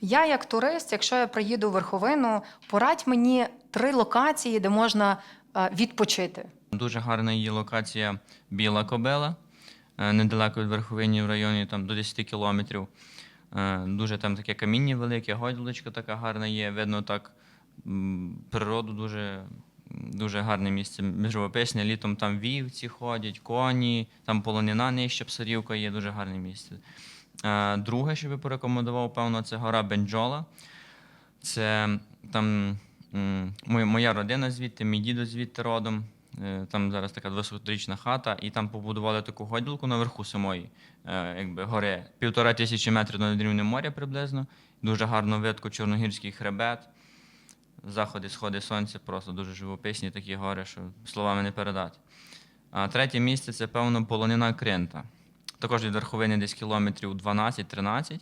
Я, як турист, якщо я приїду в верховину, порадь мені три локації, де можна е, відпочити. Дуже гарна її локація Біла Кобела, е, недалеко від Верховині в районі там, до 10 кілометрів. Е, Дуже там таке каміння велике, гойдолочка така гарна є. Видно так природу дуже, дуже гарне місце. Живописне, літом там вівці ходять, коні, там полонина нижча псарівка є, дуже гарне місце. Е, Друге, що би порекомендував, певно, це гора Бенджола. Це там моя, родина звідти, мій дідо звідти родом. Е, Там зараз така 200-річна хата, і там побудували таку гойдалку наверху самої е, якби, гори. Півтора тисячі метрів над рівнем моря приблизно. Дуже гарно видко Чорногірський хребет. Заходи, сходи сонця, просто дуже живописні такі гори, що словами не передати. А третє місце це, певно, полонина Крента. Також від верховини десь кілометрів 12-13.